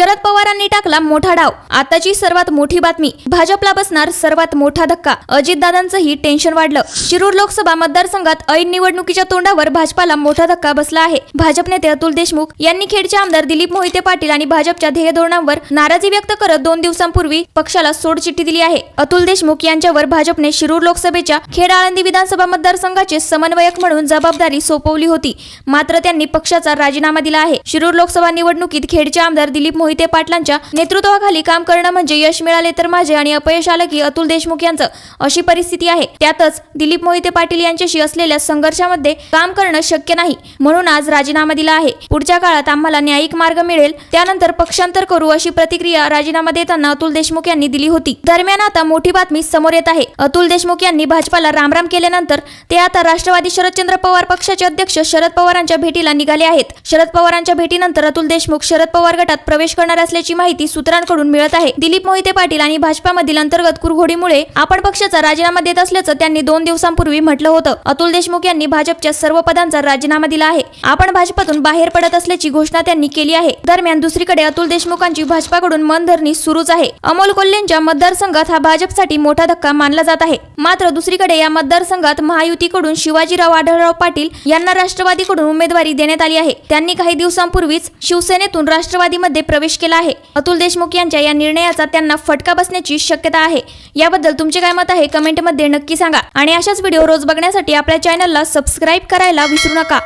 शरद पवारांनी टाकला मोठा डाव. आताची सर्वात मोठी बातमी भाजपला बसणार सर्वात मोठा धक्का. अजितदादांचंही टेन्शन वाढलं. शिरूर लोकसभा मतदारसंघात ऐन निवडणुकीच्या तोंडावर भाजपाला मोठा धक्का बसला आहे. भाजप नेते अतुल देशमुख यांनी खेडचे आमदार दिलीप मोहिते पाटील आणि भाजपच्या ध्येय धोरणांवर नाराजी व्यक्त करत दोन दिवसांपूर्वी पक्षाला सोडचिठ्ठी दिली आहे. अतुल देशमुख यांच्यावर भाजपने शिरूर लोकसभेच्या खेड आळंदी विधानसभा मतदारसंघाचे समन्वयक म्हणून जबाबदारी सोपवली होती. मात्र त्यांनी पक्षाचा राजीनामा दिला आहे. शिरूर लोकसभा निवडणुकीत खेडचे आमदार दिलीप मोहिते पाटलांच्या नेतृत्वाखाली काम करणं म्हणजे यश मिळाले तर माझे आणि अपयश आलं की अतुल देशमुख यांचं अशी परिस्थिती आहे. त्यातच दिलीप मोहिते पाटील यांच्याशी असलेल्या संघर्षामध्ये काम करणं शक्य नाही म्हणून आज राजीनामा दिला आहे. पुढच्या काळात आम्हाला न्यायिक मार्ग मिळेल. त्यानंतर पक्षांतर करू अशी प्रतिक्रिया राजीनामा देताना अतुल देशमुख यांनी दिली होती. दरम्यान आता मोठी बातमी समोर येत आहे. अतुल देशमुख यांनी भाजपाला रामराम केल्यानंतर ते आता राष्ट्रवादी शरदचंद्र पवार पक्षाचे अध्यक्ष शरद पवारांच्या भेटीला निघाले आहेत. शरद पवारांच्या भेटीनंतर अतुल देशमुख शरद पवार गटात प्रवेश करणार असल्याची माहिती सूत्रांकडून मिळत आहे. दिलीप मोहिते पाटील आणि भाजपामधील अंतर्गत कुरघोडीमुळे आपण पक्षाचा राजीनामा देत असल्याचं त्यांनी दोन दिवसांपूर्वी म्हटलं होतं. अतुल देशमुख यांनी भाजपच्या सर्व पदांचा राजीनामा दिला आहे. आपण भाजपातून बाहेर पडत असल्याची घोषणा त्यांनी केली आहे. दरम्यान दुसरीकडे अतुल देशमुखांची भाजपाकडून मनधरणी सुरूच आहे. अमोल कोल्हेंच्या मतदारसंघात हा भाजपसाठी मोठा धक्का मानला जात आहे. मात्र दुसरीकडे या मतदारसंघात महायुतीकडून शिवाजीराव आढळराव पाटील यांना राष्ट्रवादीकडून उमेदवारी देण्यात आली आहे. त्यांनी काही दिवसांपूर्वीच शिवसेनेतून राष्ट्रवादीमध्ये प्रवेश केला आहे. अतुल देशमुख यांच्या या निर्णयाचा त्यांना फटका बसण्याची शक्यता आहे. याबद्दल तुमचे काय मत आहे? कमेंटमध्ये नक्की सांगा. आणि अशाच व्हिडिओ रोज बघण्यासाठी आपल्या चॅनलला सबस्क्राईब करायला विसरू नका.